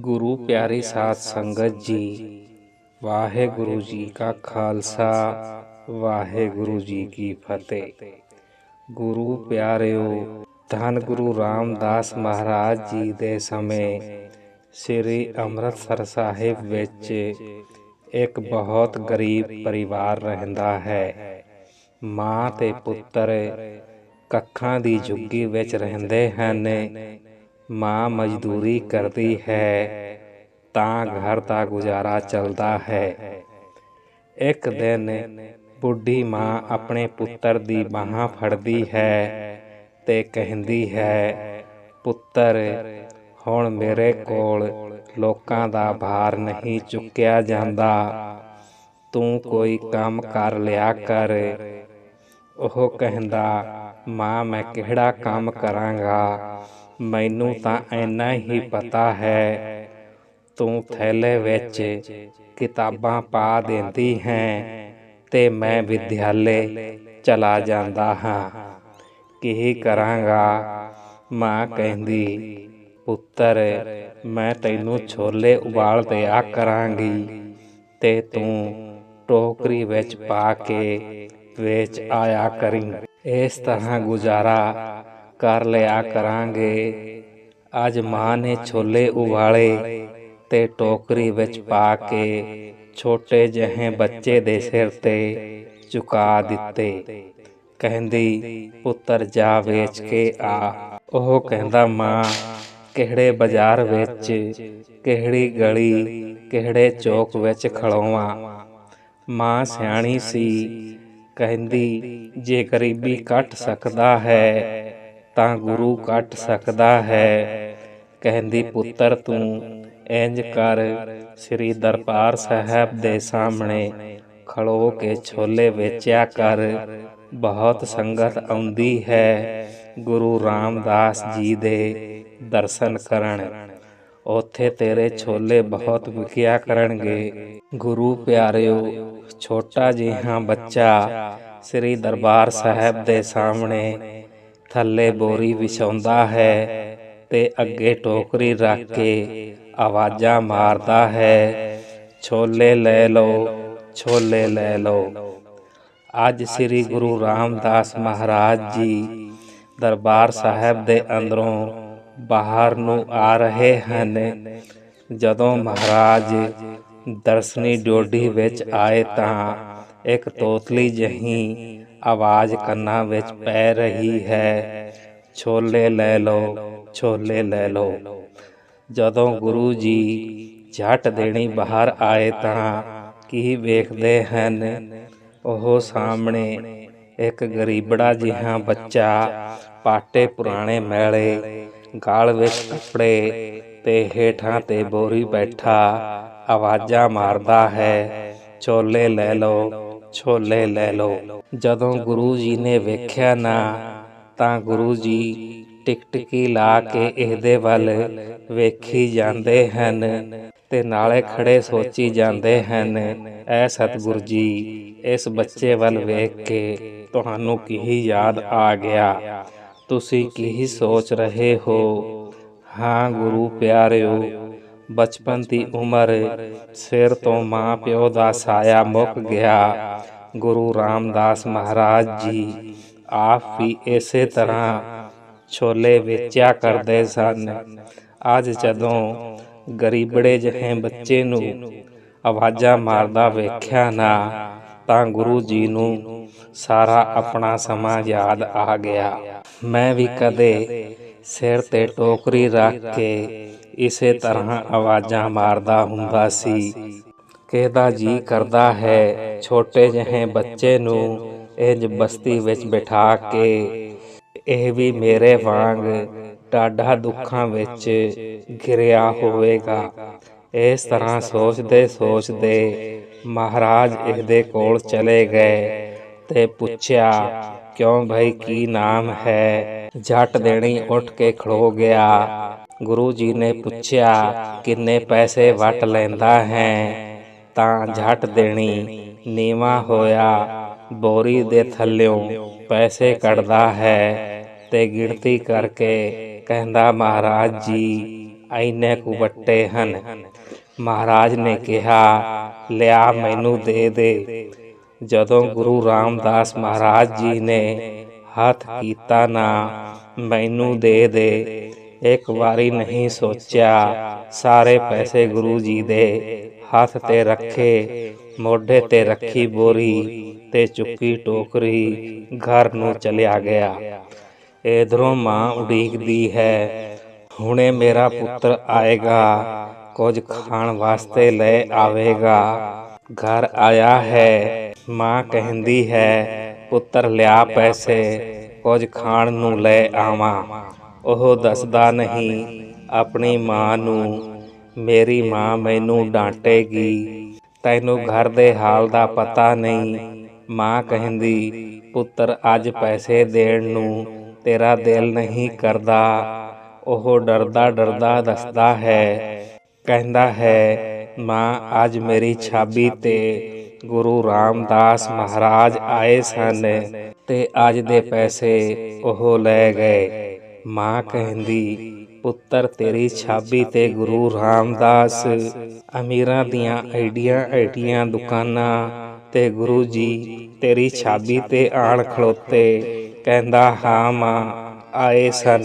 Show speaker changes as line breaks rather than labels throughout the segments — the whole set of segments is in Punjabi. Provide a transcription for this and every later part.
ਗੁਰੂ ਪਿਆਰੀ ਸਾਧ ਸੰਗਤ ਜੀ, ਵਾਹਿਗੁਰੂ ਜੀ ਕਾ ਖਾਲਸਾ, ਵਾਹਿਗੁਰੂ ਜੀ ਕੀ ਫਤਿਹ। ਗੁਰੂ ਪਿਆਰਿਓ, ਧੰਨ ਗੁਰੂ ਰਾਮਦਾਸ ਮਹਾਰਾਜ ਜੀ ਦੇ ਸਮੇਂ ਸ੍ਰੀ ਅੰਮ੍ਰਿਤਸਰ ਸਾਹਿਬ ਵਿੱਚ ਇੱਕ ਬਹੁਤ ਗਰੀਬ ਪਰਿਵਾਰ ਰਹਿੰਦਾ ਹੈ। ਮਾਂ ਤੇ ਪੁੱਤਰ ਕੱਖਾਂ ਦੀ ਝੁੱਗੀ ਵਿੱਚ ਰਹਿੰਦੇ ਹਨ। ਮਾਂ ਮਜ਼ਦੂਰੀ ਕਰਦੀ ਹੈ, ਤਾਂ ਘਰ ਦਾ ਗੁਜ਼ਾਰਾ ਚੱਲਦਾ ਹੈ। ਇੱਕ ਦਿਨ ਬੁੱਢੀ ਮਾਂ ਆਪਣੇ ਪੁੱਤਰ ਦੀ ਬਾਹਾਂ ਫੜਦੀ ਹੈ ਤੇ ਕਹਿੰਦੀ ਹੈ, ਪੁੱਤਰ, ਹੁਣ ਮੇਰੇ ਕੋਲ ਲੋਕਾਂ ਦਾ ਭਾਰ ਨਹੀਂ ਚੁੱਕਿਆ ਜਾਂਦਾ। ਤੂੰ ਕੋਈ ਕੰਮ ਕਰ ਲਿਆ ਕਰ। ਉਹ ਕਹਿੰਦਾ, ਮਾਂ, ਮੈਂ ਕਿਹੜਾ ਕੰਮ ਕਰਾਂਗਾ? ਮੈਨੂੰ ਤਾਂ ਇੰਨਾ ਹੀ ਪਤਾ ਹੈ। ਤੂੰ ਥੈਲੇ ਵਿੱਚ ਕਿਤਾਬਾਂ ਪਾ ਦਿੰਦੀ ਹੈ ਤੇ ਮੈਂ ਵਿਦਿਆਲੇ ਚਲਾ ਜਾਂਦਾ ਹਾਂ। ਕੀ ਕਰਾਂਗਾ? ਮਾਂ ਕਹਿੰਦੀ ਪੁੱਤਰ ਮੈਂ ਤੈਨੂੰ ਛੋਲੇ ਉਬਾਲ ਦਿਆ ਕਰਾਂਗੀ ਤੇ ਤੂੰ ਟੋਕਰੀ ਵਿੱਚ ਪਾ ਕੇ ਵੇਚ ਆਇਆ ਕਰੀਂ। ਇਸ ਤਰ੍ਹਾਂ ਗੁਜ਼ਾਰਾ ਕਰ ਲਿਆ ਕਰਾਂਗੇ। ਅੱਜ ਮਾਂ ਨੇ ਛੋਲੇ ਉਬਾਲੇ ਤੇ ਟੋਕਰੀ ਵਿੱਚ ਪਾ ਕੇ ਛੋਟੇ ਜਿਹੇ ਬੱਚੇ ਦੇ ਸਿਰ ਤੇ ਚੁਕਾ ਦਿੱਤੇ। ਕਹਿੰਦੀ, ਪੁੱਤਰ, ਜਾ ਵੇਚ ਕੇ ਆ। ਉਹ ਕਹਿੰਦਾ, ਮਾਂ, ਕਿਹੜੇ ਬਾਜ਼ਾਰ ਵਿੱਚ, ਕਿਹੜੀ ਗਲੀ, ਕਿਹੜੇ ਚੌਕ ਵਿੱਚ ਖਲੋਵਾਂ? ਮਾਂ ਸਿਆਣੀ ਸੀ। ਕਹਿੰਦੀ, ਜੇ ਗਰੀਬੀ ਕੱਟ ਸਕਦਾ ਹੈ ਤਾਂ ਗੁਰੂ ਕੱਟ ਸਕਦਾ ਹੈ। ਕਹਿੰਦੀ, ਪੁੱਤਰ, ਤੂੰ ਇੰਜ ਕਰ। ਸ੍ਰੀ ਦਰਬਾਰ ਸਾਹਿਬ ਦੇ ਸਾਹਮਣੇ ਖੜੋ ਕੇ ਛੋਲੇ ਵੇਚਿਆ ਕਰ। ਬਹੁਤ ਸੰਗਤ ਆਉਂਦੀ ਹੈ। ਗੁਰੂ ਰਾਮਦਾਸ ਜੀ ਦੇ ਦਰਸ਼ਨ ਕਰਨ। ਉੱਥੇ ਤੇਰੇ ਛੋਲੇ ਬਹੁਤ ਵਿਕਿਆ ਕਰਨਗੇ। ਗੁਰੂ ਪਿਆਰਿਓ, ਛੋਟਾ ਜਿਹਾ ਬੱਚਾ ਸ੍ਰੀ ਦਰਬਾਰ ਸਾਹਿਬ ਦੇ ਸਾਹਮਣੇ ਥੱਲੇ ਬੋਰੀ ਵਿਛਾਉਂਦਾ ਹੈ ਤੇ ਅੱਗੇ ਟੋਕਰੀ ਰੱਖ ਕੇ ਆਵਾਜ਼ਾਂ ਮਾਰਦਾ ਹੈ, ਛੋਲੇ ਲੈ ਲਓ, ਛੋਲੇ ਲੈ ਲਓ। ਅੱਜ ਸ੍ਰੀ ਗੁਰੂ ਰਾਮਦਾਸ ਮਹਾਰਾਜ ਜੀ ਦਰਬਾਰ ਸਾਹਿਬ ਦੇ ਅੰਦਰੋਂ ਬਾਹਰ ਨੂੰ ਆ ਰਹੇ ਹਨ। ਜਦੋਂ ਮਹਾਰਾਜ ਦਰਸ਼ਨੀ ਡੋਡੀ ਵਿੱਚ ਆਏ ਤਾਂ ਇੱਕ ਤੋਤਲੀ ਜਹੀ ਆਵਾਜ਼ ਕੰਨਾਂ ਵਿੱਚ ਪੈ ਰਹੀ ਹੈ। ਛੋਲੇ ਲੈ ਲਓ, ਛੋਲੇ ਲੈ ਲਓ। ਜਦੋਂ ਗੁਰੂ ਜੀ ਝਟ ਦੇਣੀ ਬਾਹਰ ਆਏ ਤਾਂ ਕੀ ਵੇਖਦੇ ਹਨ? ਉਹ ਸਾਹਮਣੇ ਇੱਕ ਗਰੀਬੜਾ ਜਿਹਾ ਬੱਚਾ ਪਾਟੇ ਪੁਰਾਣੇ ਮੈਲੇ, ਗਾਲ ਵਿੱਚ ਕੱਪੜੇ ਤੇ ਹੇਠਾਂ ਤੇ ਬੋਰੀ ਬੈਠਾ ਆਵਾਜ਼ਾਂ ਮਾਰਦਾ ਹੈ, ਛੋਲੇ ਲੈ ਲਓ ਛੋਲੇ ਲੈ ਲਓ। ਜਦੋਂ ਗੁਰੂ ਜੀ ਨੇ ਵੇਖਿਆ ਨਾ, ਤਾਂ ਗੁਰੂ ਜੀ ਟਿਕਟਕੀ ਲਾ ਕੇ ਇਹਦੇ ਵੱਲ ਵੇਖੀ ਜਾਂਦੇ ਹਨ ਤੇ ਨਾਲੇ ਖੜੇ ਸੋਚੀ ਜਾਂਦੇ ਹਨ, ਐ ਸਤਿਗੁਰ ਜੀ, ਇਸ ਬੱਚੇ ਵੱਲ ਵੇਖ ਕੇ ਤੁਹਾਨੂੰ ਕੀ ਯਾਦ ਆ ਗਿਆ? ਤੁਸੀਂ ਕੀ ਸੋਚ ਰਹੇ ਹੋ? ਹਾਂ ਗੁਰੂ ਪਿਆਰਿਓ ਬਚਪਨ ਦੀ ਉਮਰ ਸਿਰ ਤੋਂ ਮਾਂ ਪਿਓ ਦਾ ਸਾਇਆ ਮੁੱਕ ਗਿਆ। ਗੁਰੂ ਰਾਮਦਾਸ ਮਹਾਰਾਜ ਜੀ ਆਪ ਵੀ ਇਸੇ ਤਰ੍ਹਾਂ ਛੋਲੇ ਵੇਚਿਆ ਕਰਦੇ ਸਨ। ਅੱਜ ਜਦੋਂ ਗਰੀਬੜੇ ਜਿਹੇ ਬੱਚੇ ਨੂੰ ਆਵਾਜ਼ਾਂ ਮਾਰਦਾ ਵੇਖਿਆ ਨਾ, ਤਾਂ ਗੁਰੂ ਜੀ ਨੂੰ ਸਾਰਾ ਆਪਣਾ ਸਮਾਂ ਯਾਦ ਆ ਗਿਆ। ਮੈਂ ਵੀ ਕਦੇ ਸਿਰ ਤੇ ਟੋਕਰੀ ਰੱਖ ਕੇ ਇਸੇ ਤਰ੍ਹਾਂ ਆਵਾਜ਼ਾਂ ਮਾਰਦਾ ਹੁੰਦਾ ਸੀ। ਕਿਹਦਾ, ਜੀ ਕਰਦਾ ਹੈ, ਛੋਟੇ ਜਿਹੇ ਬੱਚੇ ਨੂੰ ਇੰਜ ਬਸਤੀ ਵਿੱਚ ਬਿਠਾ ਕੇ। ਇਹ ਵੀ ਮੇਰੇ ਵਾਂਗ ਟਾਡਾ ਦੁੱਖਾਂ ਵਿੱਚ ਘਿਰਿਆ ਹੋਵੇਗਾ। ਇਸ ਤਰ੍ਹਾਂ ਸੋਚਦੇ ਸੋਚਦੇ ਮਹਾਰਾਜ ਇਹਦੇ ਕੋਲ ਚਲੇ ਗਏ ਤੇ ਪੁੱਛਿਆ, ਕਿਉਂ ਭਾਈ, ਕੀ ਨਾਮ ਹੈ? ਜੱਟ ਦੇਣੀ ਉੱਠ ਕੇ ਖੜੋ ਗਿਆ। ਗੁਰੂ ਜੀ ਨੇ ਪੁੱਛਿਆ, ਕਿੰਨੇ ਪੈਸੇ ਵਟ ਲੈਂਦਾ ਹੈ? ਤਾਂ ਜੱਟ ਦੇਣੀ, ਨੀਵਾ ਹੋਇਆ, ਬੋਰੀ ਦੇ ਥੱਲਿਓਂ ਪੈਸੇ ਕੱਢਦਾ ਹੈ। ਤੇ ਗਿਣਤੀ ਕਰਕੇ ਕਹਿੰਦਾ, ਮਹਾਰਾਜ ਜੀ ਐਨੇ ਕੁ ਵੱਟੇ ਹਨ। ਮਹਾਰਾਜ ਨੇ ਕਿਹਾ, ਲਿਆ ਮੈਨੂੰ ਦੇ ਦੇ। ਜਦੋਂ ਗੁਰੂ ਰਾਮਦਾਸ ਮਹਾਰਾਜ ਜੀ ਨੇ ਹੱਥ ਕੀਤਾ ਨਾ, ਮੈਨੂੰ ਦੇ ਦੇ। ਇੱਕ ਵਾਰੀ ਨਹੀਂ ਸੋਚਿਆ। ਸਾਰੇ ਪੈਸੇ ਗੁਰੂ ਜੀ ਦੇ ਹੱਥ ਤੇ ਰੱਖੇ, ਮੋਢੇ ਤੇ ਰੱਖੀ ਬੋਰੀ ਤੇ ਚੁੱਕੀ ਟੋਕਰੀ ਘਰ ਨੂੰ ਚਲਿਆ ਗਿਆ। ਇਧਰੋਂ ਮਾਂ ਉਡੀਕਦੀ ਹੈ, ਹੁਣੇ ਮੇਰਾ ਪੁੱਤਰ ਆਏਗਾ, ਕੁਝ ਖਾਣ ਵਾਸਤੇ ਲੈ ਆਵੇਗਾ। ਘਰ ਆਇਆ ਹੈ। ਮਾਂ ਕਹਿੰਦੀ ਹੈ, ਪੁੱਤਰ ਲਿਆ ਪੈਸੇ, ਕੁਝ ਖਾਣ ਨੂੰ ਲੈ ਆਵਾਂ। ਉਹ ਦੱਸਦਾ ਨਹੀਂ, ਆਪਣੀ ਮਾਂ ਨੂੰ, ਮੇਰੀ ਮਾਂ ਮੈਨੂੰ ਡਾਂਟੇਗੀ। ਤੈਨੂੰ ਘਰ ਦੇ ਹਾਲ ਦਾ ਪਤਾ ਨਹੀਂ। ਮਾਂ ਕਹਿੰਦੀ, ਪੁੱਤਰ, ਅੱਜ ਪੈਸੇ ਦੇਣ ਨੂੰ ਤੇਰਾ ਦਿਲ ਨਹੀਂ ਕਰਦਾ। ਉਹ ਡਰਦਾ ਡਰਦਾ ਦੱਸਦਾ ਹੈ। ਕਹਿੰਦਾ ਹੈ, ਮਾਂ, ਅੱਜ ਮੇਰੀ ਛਾਬੀ ਤੇ ਗੁਰੂ ਰਾਮਦਾਸ ਮਹਾਰਾਜ ਆਏ ਸਨ ਤੇ ਅੱਜ ਦੇ ਪੈਸੇ ਉਹ ਲੈ ਗਏ। ਮਾਂ ਕਹਿੰਦੀ, ਪੁੱਤਰ, ਤੇਰੀ ਛਾਬੀ ਤੇ ਗੁਰੂ ਰਾਮਦਾਸ। ਅਮੀਰਾਂ ਦੀਆਂ ਐਡੀਆਂ ਐਡੀਆਂ ਦੁਕਾਨਾਂ ਤੇ ਗੁਰੂ ਜੀ ਤੇਰੀ ਛਾਬੀ ਤੇ ਆਣ ਖਲੋਤੇ। ਕਹਿੰਦਾ, ਹਾਂ ਮਾਂ, ਆਏ ਸਨ।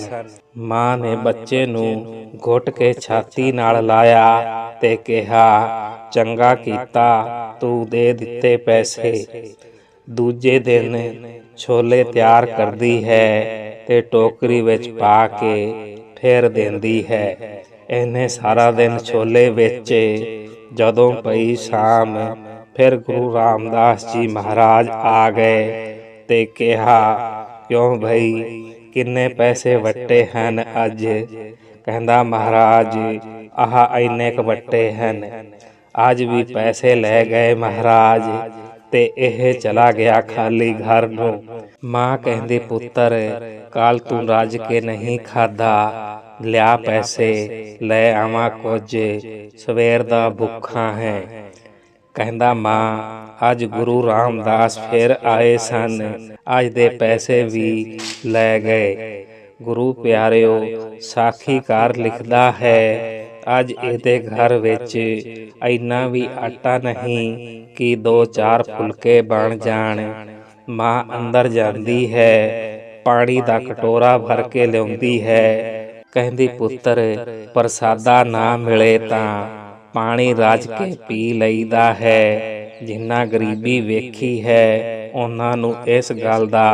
ਮਾਂ ਨੇ ਬੱਚੇ ਨੂੰ ਘੁੱਟ ਕੇ ਛਾਤੀ ਨਾਲ ਲਾਇਆ ਤੇ ਕਿਹਾ, ਚੰਗਾ ਕੀਤਾ, ਤੂੰ ਦੇ ਦਿੱਤੇ ਪੈਸੇ। ਦੂਜੇ ਦਿਨ ਛੋਲੇ ਤਿਆਰ ਕਰਦੀ ਹੈ। ਤੇ ਟੋਕਰੀ ਵਿੱਚ ਪਾ ਕੇ ਫੇਰ ਦਿੰਦੀ ਹੈ। ਇਹਨੇ ਸਾਰਾ ਦਿਨ ਛੋਲੇ ਵੇਚੇ। ਜਦੋਂ ਪਈ ਸ਼ਾਮ, ਫਿਰ ਗੁਰੂ ਰਾਮਦਾਸ ਜੀ ਮਹਾਰਾਜ ਆ ਗਏ ਤੇ ਕਿਹਾ, ਕਿਉਂ ਭਈ ਕਿੰਨੇ ਪੈਸੇ ਵੱਟੇ ਹਨ ਅੱਜ? ਕਹਿੰਦਾ, ਮਹਾਰਾਜ, ਆਹ ਇੰਨੇ ਕ ਵੱਟੇ ਹਨ। ਅੱਜ ਵੀ ਪੈਸੇ ਲੈ ਗਏ ਮਹਾਰਾਜ। ਤੇ ਇਹ ਚਲਾ ਗਿਆ ਖਾਲੀ ਘਰ ਨੂੰ। ਮਾਂ ਕਹਿੰਦੀ, ਪੁੱਤਰ, ਕਾਲ ਤੂੰ ਰਾਜ ਕੇ ਨਹੀਂ ਖਾਦਾ ਲਿਆ ਪੈਸੇ, ਲੈ ਆਵਾਂ ਕੁਝ। ਸਵੇਰ ਦਾ ਭੁੱਖਾ ਹੈ। ਕਹਿੰਦਾ, ਮਾਂ, ਅੱਜ ਗੁਰੂ ਰਾਮਦਾਸ ਫਿਰ ਆਏ ਸਨ। ਅੱਜ ਦੇ ਪੈਸੇ ਵੀ ਲੈ ਗਏ। ਗੁਰੂ ਪਿਆਰਿਓ ਸਾਖੀਕਾਰ ਲਿਖਦਾ ਹੈ ਅੱਜ ਇਹਦੇ ਘਰ ਵਿੱਚ ਇੰਨਾ ਵੀ ਆਟਾ ਨਹੀਂ ਕਿ ਦੋ ਚਾਰ ਫੁਲਕੇ ਬਣ ਜਾਣ। ਮਾਂ ਅੰਦਰ ਜਾਂਦੀ ਹੈ ਪਾਣੀ ਦਾ ਕਟੋਰਾ ਭਰ ਕੇ ਲਿਆਉਂਦੀ ਹੈ। ਕਹਿੰਦੀ ਪੁੱਤਰ ਪ੍ਰਸਾਦਾ ਨਾ ਮਿਲੇ ਤਾਂ ਪਾਣੀ ਰਾਜ ਕੇ ਪੀ ਲਈਦਾ ਹੈ। ਜਿੰਨਾ ਗਰੀਬੀ ਵੇਖੀ ਹੈ ਉਹਨਾਂ ਨੂੰ ਇਸ ਗੱਲ ਦਾ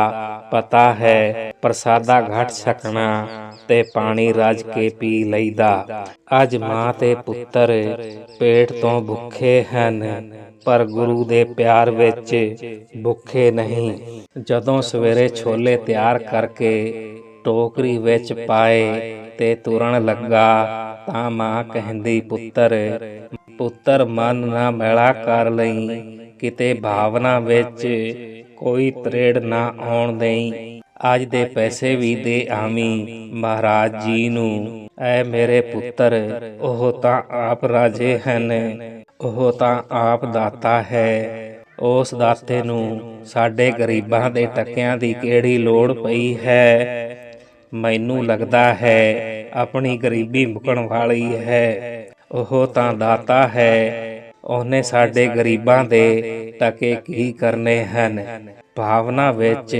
ਪਤਾ ਹੈ ਪ੍ਰਸਾਦਾ ਘਟ ਸਕਣਾ। ਤੇ ਪਾਣੀ ਰਜ ਕੇ ਪੀ ਲਈਦਾ। ਅੱਜ ਮਾਂ ਤੇ ਪੁੱਤਰ ਪੇਟ ਤੋਂ ਭੁੱਖੇ ਹਨ, ਪਰ ਗੁਰੂ ਦੇ ਪਿਆਰ ਵਿੱਚ ਭੁੱਖੇ ਨਹੀਂ। ਜਦੋਂ ਸਵੇਰੇ ਛੋਲੇ ਤਿਆਰ ਕਰਕੇ ਟੋਕਰੀ ਵਿੱਚ ਪਾਏ ਤੇ ਤੁਰਨ ਲੱਗਾ, ਤਾਂ ਮਾਂ ਕਹਿੰਦੀ, ਪੁੱਤਰ ਪੁੱਤਰ, ਮਨ ਨਾ ਮੈਲਾ ਕਰ ਲਈ। ਕਿਤੇ ਭਾਵਨਾ ਵਿੱਚ ਕੋਈ ਤਰੇੜ ਨਾ ਆਉਣ ਦੇਈ। ਅੱਜ ਦੇ ਪੈਸੇ ਵੀ ਦੇ ਆਵੀਂ। ਮਹਾਰਾਜ ਜੀ ਨੂੰ, ਐ ਮੇਰੇ ਪੁੱਤਰ, ਉਹ ਤਾਂ ਆਪ ਰਾਜੇ ਹਨ। ਉਹ ਤਾਂ ਆਪ ਦਾਤਾ ਹੈ। ਉਸ ਦਾਤੇ ਨੂੰ ਸਾਡੇ ਗਰੀਬਾਂ ਦੇ ਟੱਕਿਆਂ ਦੀ ਕਿਹੜੀ ਲੋੜ ਪਈ ਹੈ? ਮੈਨੂੰ ਲੱਗਦਾ ਹੈ, ਆਪਣੀ ਗਰੀਬੀ ਮੁਕਣ ਵਾਲੀ ਹੈ। ਉਹ ਤਾਂ ਦਾਤਾ ਹੈ। ਉਹਨੇ ਸਾਡੇ ਗਰੀਬਾਂ ਦੇ ਟਕੇ ਕੀ ਕਰਨੇ ਹਨ? ਭਾਵਨਾ ਵਿੱਚ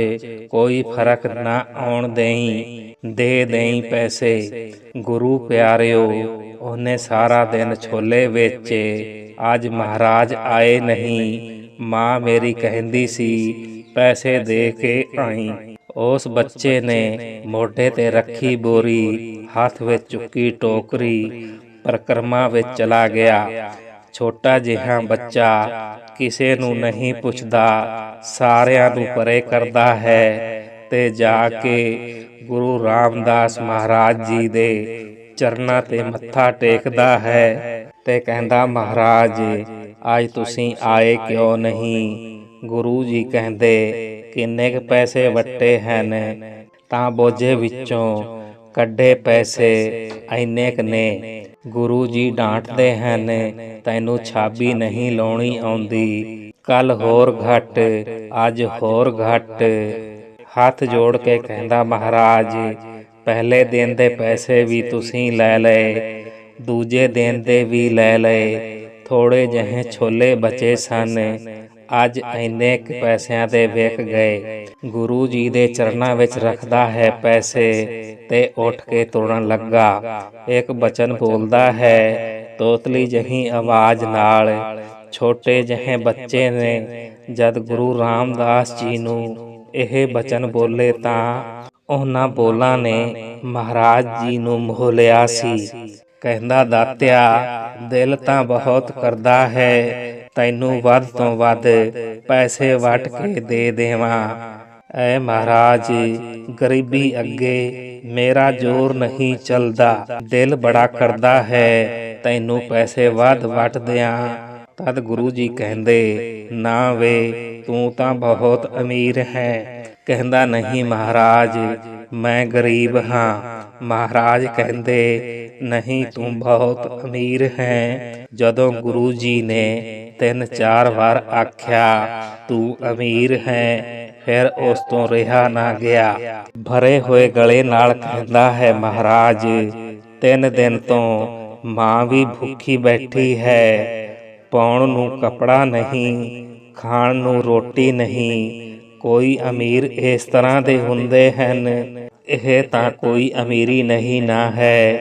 ਕੋਈ ਫ਼ਰਕ ਨਾ ਆਉਣ ਦੇਈ, ਦੇ ਦੇਈ ਪੈਸੇ। ਗੁਰੂ ਪਿਆਰਿਓ, ਉਹਨੇ ਸਾਰਾ ਦਿਨ ਛੋਲੇ ਵੇਚੇ, ਅੱਜ ਮਹਾਰਾਜ ਆਏ ਨਹੀਂ। ਮਾਂ ਮੇਰੀ ਕਹਿੰਦੀ ਸੀ, ਪੈਸੇ ਦੇ ਕੇ ਆਈ। ਉਸ ਬੱਚੇ ਨੇ ਮੋਢੇ ਤੇ ਰੱਖੀ ਬੋਰੀ, ਹੱਥ ਵਿੱਚ ਚੁੱਕੀ ਟੋਕਰੀ, ਪਰਕਰਮਾ ਵਿੱਚ ਚਲਾ ਗਿਆ। ਛੋਟਾ ਜਿਹਾ ਬੱਚਾ ਕਿਸੇ ਨੂੰ ਨਹੀਂ ਪੁੱਛਦਾ ਸਾਰਿਆਂ ਨੂੰ ਪਰੇ ਕਰਦਾ ਹੈ ਤੇ ਜਾ ਕੇ ਗੁਰੂ ਰਾਮਦਾਸ ਮਹਾਰਾਜ ਜੀ ਦੇ ਚਰਨਾਂ ਤੇ ਮੱਥਾ ਟੇਕਦਾ ਹੈ ਤੇ ਕਹਿੰਦਾ ਮਹਾਰਾਜ ਅੱਜ ਤੁਸੀਂ ਆਏ ਕਿਉਂ ਨਹੀਂ? ਗੁਰੂ ਜੀ ਕਹਿੰਦੇ ਕਿੰਨੇ ਕ ਪੈਸੇ ਵੱਟੇ ਹਨ? ਤਾਂ ਬੋਝੇ ਵਿੱਚੋਂ ਕੱਢੇ ਪੈਸੇ ਐਨੇ ਕ ਨੇ ਗੁਰੂ ਜੀ ਡਾਂਟਦੇ ਹਨ, ਤੈਨੂੰ ਛਾਬੀ ਨਹੀਂ ਲਾਉਣੀ ਆਉਂਦੀ। ਕੱਲ ਹੋਰ ਘਟ, ਅੱਜ ਹੋਰ ਘਟ। ਹੱਥ ਜੋੜ ਕੇ ਕਹਿੰਦਾ, ਮਹਾਰਾਜ, ਪਹਿਲੇ ਦਿਨ ਦੇ ਪੈਸੇ ਵੀ ਤੁਸੀਂ ਲੈ ਲਏ, ਦੂਜੇ ਦਿਨ ਦੇ ਵੀ ਲੈ ਲਏ। ਥੋੜੇ ਜਿਹੇ ਛੋਲੇ ਬਚੇ ਸਨ। ਅੱਜ ਇੰਨੇ ਕੁ ਪੈਸਿਆਂ ਦੇ ਵਿਕ ਗਏ। ਗੁਰੂ ਜੀ ਦੇ ਚਰਨਾਂ ਵਿੱਚ ਰੱਖਦਾ ਹੈ ਪੈਸੇ ਤੇ ਉੱਠ ਕੇ ਤੁਰਨ ਲੱਗਾ। ਇੱਕ ਬਚਨ ਬੋਲਦਾ ਹੈ, ਤੋਤਲੀ ਜਹੀ ਆਵਾਜ਼ ਨਾਲ ਛੋਟੇ ਜਿਹੇ ਬੱਚੇ ਨੇ, ਜਦ ਗੁਰੂ ਰਾਮਦਾਸ ਜੀ ਨੂੰ ਇਹ ਬਚਨ ਬੋਲੇ ਤਾਂ ਉਹਨਾਂ ਬੋਲਾਂ ਨੇ ਮਹਾਰਾਜ ਜੀ ਨੂੰ ਮੋਹ ਲਿਆ ਸੀ। ਕਹਿੰਦਾ, ਦਾਤਿਆ, ਦਿਲ ਤਾਂ ਬਹੁਤ ਕਰਦਾ ਹੈ ਤੈਨੂੰ ਵੱਧ ਤੋਂ ਵੱਧ ਪੈਸੇ ਵਟ ਕੇ ਦੇ ਦੇਵਾਂ। ਐ ਮਹਾਰਾਜ ਗਰੀਬੀ ਅੱਗੇ ਮੇਰਾ ਜ਼ੋਰ ਨਹੀਂ ਚੱਲਦਾ। ਦਿਲ ਬੜਾ ਕਰਦਾ ਹੈ। ਤੈਨੂੰ ਪੈਸੇ ਵੱਧ ਵਟ ਦਿਆਂ। ਤਦ ਗੁਰੂ ਜੀ ਕਹਿੰਦੇ ਨਾ ਵੇ ਤੂੰ ਤਾਂ ਬਹੁਤ ਅਮੀਰ ਹੈ। ਕਹਿੰਦਾ ਨਹੀਂ ਮਹਾਰਾਜ, ਮੈਂ ਗਰੀਬ ਹਾਂ। ਮਹਾਰਾਜ ਕਹਿੰਦੇ, ਨਹੀਂ ਤੂੰ ਬਹੁਤ ਅਮੀਰ ਹੈ। ਜਦੋਂ ਗੁਰੂ ਜੀ ਨੇ ਤਿੰਨ ਚਾਰ ਵਾਰ ਆਖਿਆ, ਤੂੰ ਅਮੀਰ ਹੈ, ਫਿਰ ਉਸ ਤੋਂ ਰਿਹਾ ਨਾ ਗਿਆ। ਭਰੇ ਹੋਏ ਗਲੇ ਨਾਲ ਕਹਿੰਦਾ ਹੈ, ਮਹਾਰਾਜ, ਤਿੰਨ ਦਿਨ ਤੋਂ ਮਾਂ ਵੀ ਭੁੱਖੀ ਬੈਠੀ ਹੈ। ਪਾਉਣ ਨੂੰ ਕਪੜਾ ਨਹੀਂ, ਖਾਣ ਨੂੰ ਰੋਟੀ ਨਹੀਂ ਕੋਈ ਅਮੀਰ ਇਸ ਤਰ੍ਹਾਂ ਦੇ ਹੁੰਦੇ ਹਨ। ਇਹ ਤਾਂ ਕੋਈ ਅਮੀਰੀ ਨਹੀਂ ਨਾ ਹੈ।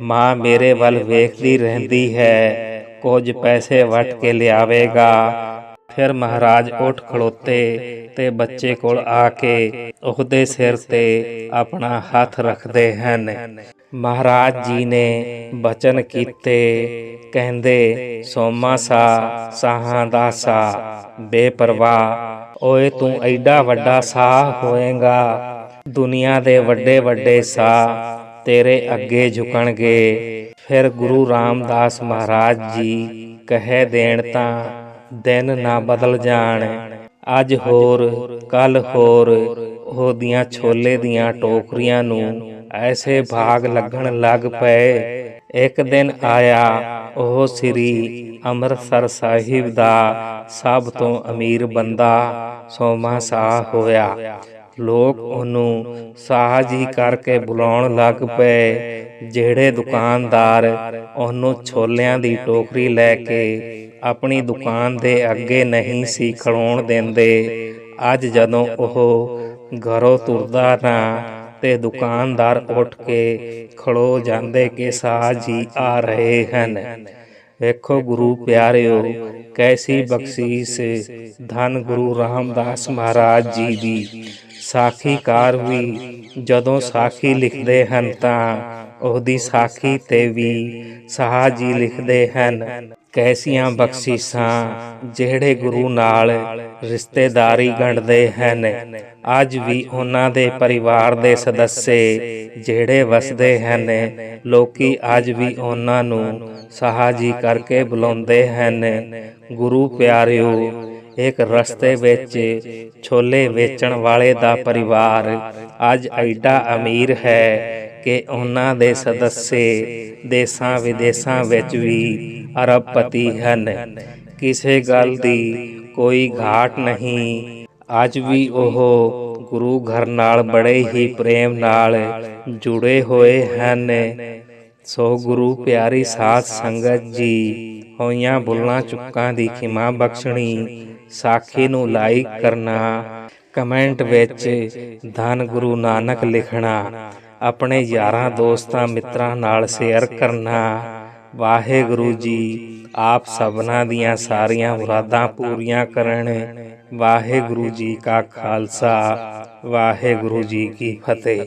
ਮਾਂ ਮੇਰੇ ਵੱਲ ਵੇਖਦੀ ਰਹਿੰਦੀ ਹੈ। ਕੁਝ ਪੈਸੇ ਵਟ ਕੇ ਲਿਆਵੇਗਾ। ਫਿਰ ਮਹਾਰਾਜ ਉੱਠ ਖਲੋਤੇ ਤੇ ਬੱਚੇ ਕੋਲ ਆ ਕੇ ਉਹਦੇ ਸਿਰ ਤੇ ਆਪਣਾ ਹੱਥ ਰੱਖਦੇ ਹਨ। ਮਹਾਰਾਜ ਜੀ ਨੇ ਬਚਨ ਕੀਤੇ। ਕਹਿੰਦੇ, ਸੋਮਾ ਸਾ, ਸਾਹਾਂ ਦਾ ਸਾ, ਬੇਪਰਵਾਹ ਓਏ ਤੂੰ ਐਡਾ ਵੱਡਾ ਸਾਹ ਹੋਏਗਾ, ਦੁਨੀਆ ਦੇ ਵੱਡੇ ਵੱਡੇ ਸਾਹ ਤੇਰੇ ਅੱਗੇ ਝੁਕਣਗੇ। ਫਿਰ ਗੁਰੂ ਰਾਮਦਾਸ ਮਹਾਰਾਜ ਜੀ ਕਹਿ ਦੇਣ ਤਾਂ ਦਿਨ ਨਾ ਬਦਲ ਜਾਣ, ਅੱਜ ਹੋਰ, ਕੱਲ ਹੋਰ, ਉਹਦੀਆਂ ਛੋਲੇ ਦੀਆਂ ਟੋਕਰੀਆਂ ਨੂੰ ਐਸੇ ਭਾਗ ਲੱਗਣ ਲੱਗ ਪਏ ਇੱਕ ਦਿਨ ਆਇਆ ਉਹ ਸ੍ਰੀ ਅੰਮ੍ਰਿਤਸਰ ਸਾਹਿਬ ਦਾ ਸਭ ਤੋਂ ਅਮੀਰ ਬੰਦਾ ਸੋਮਾ ਸਾਹ ਹੋਇਆ। ਲੋਕ ਉਹਨੂੰ ਸਾਹ ਜੀ ਕਰਕੇ ਬੁਲਾਉਣ ਲੱਗ ਪਏ। ਜਿਹੜੇ ਦੁਕਾਨਦਾਰ ਉਹਨੂੰ ਛੋਲਿਆਂ ਦੀ ਟੋਕਰੀ ਲੈ ਕੇ ਆਪਣੀ ਦੁਕਾਨ ਦੇ ਅੱਗੇ ਨਹੀਂ ਸੀ ਖਲੋਣ ਦਿੰਦੇ। ਅੱਜ ਜਦੋਂ ਉਹ ਘਰੋਂ ਤੁਰਦਾ ਨਾ ਤੇ ਦੁਕਾਨਦਾਰ ਉੱਠ ਕੇ ਖੜੋ ਜਾਂਦੇ ਕਿ ਸਾਹ ਜੀ ਆ ਰਹੇ ਹਨ। ਵੇਖੋ ਗੁਰੂ ਪਿਆਰਿਓ, ਕੈਸੀ ਬਖਸ਼ੀਸ਼ ਧੰਨ ਗੁਰੂ ਰਾਮਦਾਸ ਮਹਾਰਾਜ ਜੀ ਦੀ। ਸਾਖੀਕਾਰ ਵੀ ਜਦੋਂ ਸਾਖੀ ਲਿਖਦੇ ਹਨ ਤਾਂ ਉਹਦੀ ਸਾਖੀ ਤੇ ਵੀ ਸਾਹ ਜੀ ਲਿਖਦੇ ਹਨ। ਕੈਸੀਆਂ ਬਖਸ਼ੀਸ਼ਾਂ ਜਿਹੜੇ ਗੁਰੂ ਨਾਲ ਰਿਸ਼ਤੇਦਾਰੀ ਗੰਢਦੇ ਹਨ, ਅੱਜ ਵੀ ਉਹਨਾਂ ਦੇ ਪਰਿਵਾਰ ਦੇ ਸਦੱਸੇ ਜਿਹੜੇ ਵਸਦੇ ਹਨ, ਲੋਕੀ ਅੱਜ ਵੀ ਉਹਨਾਂ ਨੂੰ ਸਹਾਜ਼ੀ ਕਰਕੇ ਬੁਲਾਉਂਦੇ ਹਨ। ਗੁਰੂ ਪਿਆਰਿਓ, ਇੱਕ ਰਸਤੇ ਵਿੱਚ ਛੋਲੇ ਵੇਚਣ ਵਾਲੇ ਦਾ ਪਰਿਵਾਰ ਅੱਜ ਐਡਾ ਅਮੀਰ ਹੈ ਕਿ ਉਹਨਾਂ ਦੇ ਸਦੱਸੇ ਦੇਸਾਂ ਵਿਦੇਸਾਂ ਵਿੱਚ ਵੀ ਅਰਬਪਤੀ ਹਨ। ਕਿਸੇ ਗੱਲ ਦੀ ਕੋਈ ਘਾਟ ਨਹੀਂ। ਅੱਜ ਵੀ ਉਹ ਗੁਰੂ ਘਰ ਨਾਲ ਬੜੇ ਹੀ ਪ੍ਰੇਮ ਨਾਲ ਜੁੜੇ ਹੋਏ ਹਨ। ਸੋ ਗੁਰੂ ਪਿਆਰੀ ਸਾਧ ਸੰਗਤ ਜੀ, ਹੋਈਆਂ ਬੁੱਲਾਂ ਚੁੱਕਾਂ ਦੀ ਖਿਮਾ ਬਖਸ਼ਣੀ, ਸਾਖੀ ਨੂੰ ਲਾਈਕ ਕਰਨਾ, ਕਮੈਂਟ ਵਿੱਚ ਧੰਨ ਗੁਰੂ ਨਾਨਕ ਲਿਖਣਾ, ਆਪਣੇ ਯਾਰਾਂ ਦੋਸਤਾਂ ਮਿੱਤਰਾਂ ਨਾਲ ਸ਼ੇਅਰ ਕਰਨਾ ਵਾਹਿਗੁਰੂ ਜੀ, ਆਪ ਸਭਨਾਂ ਦੀਆਂ ਸਾਰੀਆਂ ਮੁਰਾਦਾਂ ਪੂਰੀਆਂ ਕਰਨ। ਵਾਹਿਗੁਰੂ ਜੀ ਕਾ ਖਾਲਸਾ, ਵਾਹਿਗੁਰੂ ਜੀ ਕੀ ਫਤਿਹ।